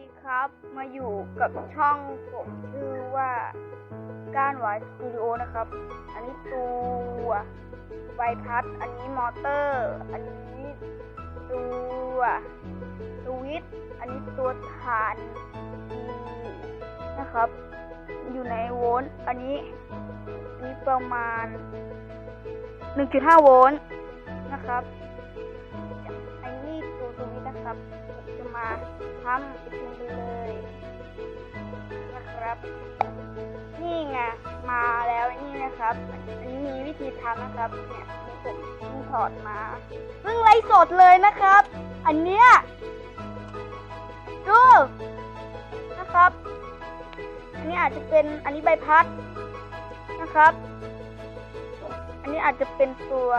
ดีครับ มาอยู่กับช่องผมชื่อว่าก้านวายสตูดิโอนะครับ อันนี้ตัวใบพัด อันนี้มอเตอร์ อันนี้ตัวสวิตช์อันนี้ตัวฐานนะครับ อยู่ในโวลต์อันนี้อันนี้ประมาณ 1.5 โวลต์นะครับ มาทำอีกทีหนึงเลยนะครับ นี่ไงมาแล้วนี่นะครับอันนี้มีวิธีทำนะครับเนี่ยนี่ผมเพิ่งถอดมาเพิ่งไลฟ์สดเลยนะครับ อันเนี้ยดูนะครับ อันนี้อาจจะเป็นอันนี้ใบพัดนะครับ อันนี้อาจจะเป็นตัว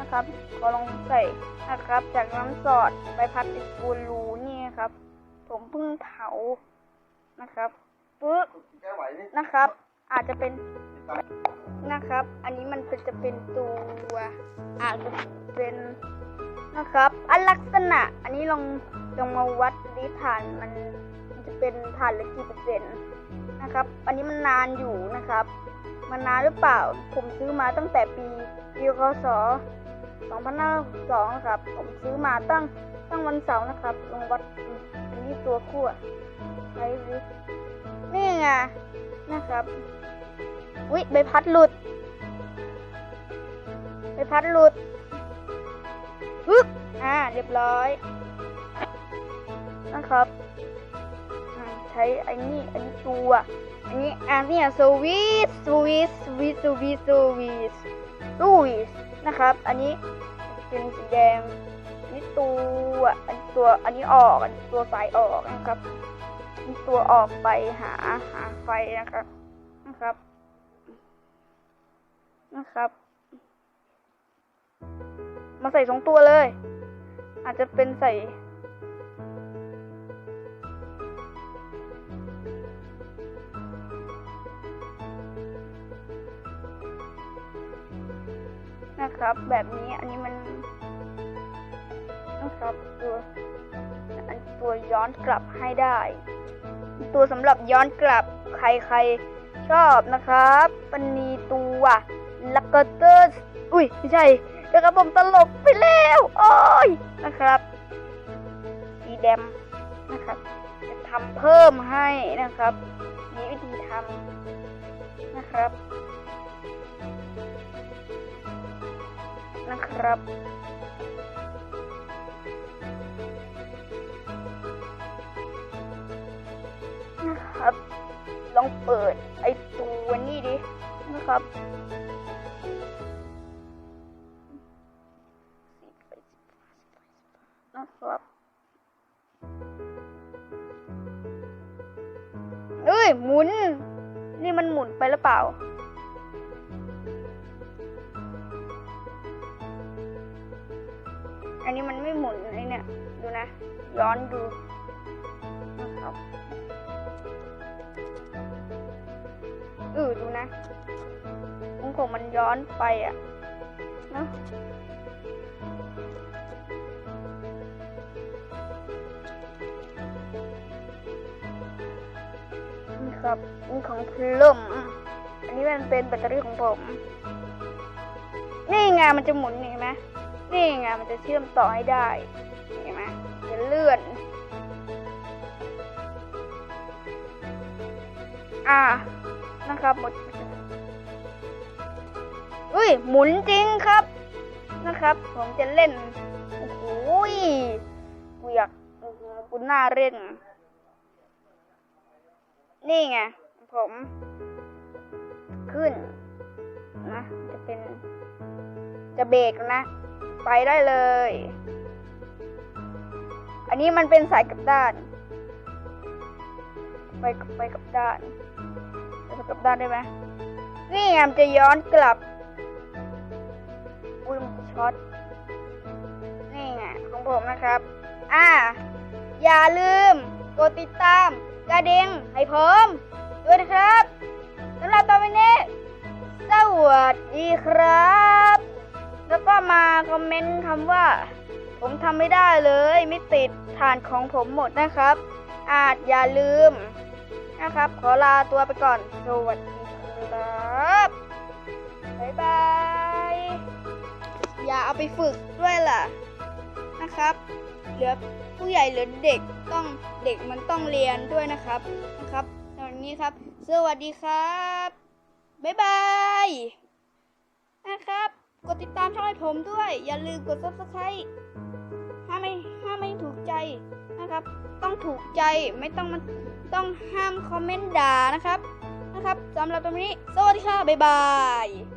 นะครับขอลองใส่นะครับ จากน้ำสอดใบพัดติดปูนรูน ครับ ผมเพิ่งเผานะครับปึ๊บแก้ไหวนี่นะครับ อาจจะเป็นนะครับ อันนี้มันเป็นจะเป็นตัวอาจจะเป็นนะครับ อันลักษณะ อันนี้ลองลองมาวัดดิฐานมันมันจะเป็นฐานเหละกี่เปอร์เซ็นต์นะครับ อันนี้มันนานอยู่นะครับ มันนานหรือเปล่า ผมซื้อมาตั้งแต่ปีปีคศ 2562ครับ ผมซื้อมาตั้งตั้งวันเสาร์นะครับ ลงวัดอันนี้ตัวขั้วใช้ดินี่ไงนะครับวิใบพัดหลุดใบพัดหลุดฮึบอ่า เรียบร้อยนะครับใช้ไอ้นี่อันนี้ตัวอันนี้อันนี้สวิสสวิสสวิสสวิสสวิส สวิสนะครับ อันนี้เป็นสีแดงอันนี้ตัวอันตัวอันนี้ออกอันตัวสายออกนะครับอันตัวออกไปหาหาไฟนะครับนะครับ นะครับ มาใส่สองตัวเลย อาจจะเป็นใส่ นะครับ แบบนี้อันนี้มันนะครับตัวอันตัวย้อนกลับให้ได้ ตัวสำหรับย้อนกลับใครใครชอบนะครับปันนีตัวลักเกเตอร์อุ้ยไม่ใช่นะครับผมตลบไปแล้วโอ้ยนะครับสีแดมนะครับจะทำเพิ่มให้นะครับมีวิธีทำนะครับ นะครับ นะครับ ลองเปิดไอตัวนี้ดิ นะครับนะครับเอ้ย หมุน นี่มันหมุนไปหรือเปล่า นะ ย้อนดูนะครับเออดูนะมันของมันย้อนไปอะนะนี่ครับนี่ของพลุ่มอันนี้มันเป็นแบตเตอรี่ของผม นี่ไงมันจะหมุนนี่เห็นไหมนี่ไงมันจะเชื่อมต่อให้ได้ เลื่อน อ่า นะครับหมดอุ้ย หมุนจริงครับ นะครับ ผมจะเล่น โอ้โหยกูอยากโอ้โหกูน่าเล่น นี่ไง ผม ขึ้น นะ จะเป็น จะเบรกนะ ไปได้เลย อันนี้มันเป็นสายกับด้าน ไปกับไปกับด้านไปกับด้านได้ไหมนี่ไงมันจะย้อนกลับอุ้ยมันช็อตนี่ไงของผมนะครับ อ่า อย่าลืมกดติดตามกระเดิ่งให้ผมด้วยนะครับสำหรับตอนนี้สวัสดีครับ แล้วก็มาคอมเมนต์คำว่า ผมทำไม่ได้เลย ไม่ติดฐานของผมหมดนะครับ อาจอย่าลืมนะครับ ขอลาตัวไปก่อน สวัสดีครับ บ๊ายบาย อย่าเอาไปฝึกด้วยล่ะนะครับ เหลือผู้ใหญ่หรือเด็กต้องเด็กมันต้องเรียนด้วยนะครับนะครับตอนนี้ครับ สวัสดีครับ บ๊ายบายนะครับ กดติดตามช่องให้ผมด้วย อย่าลืมกด subscribe ถ้ ไม่ถ้าไม่ถูกใจนะครับ ต้องถูกใจไม่ต้องมันต้องห้ามคอมเมนต์ด่านะครับนะครับสำหรับตรงนี้ สวัสดีค่ะ บ๊ายบาย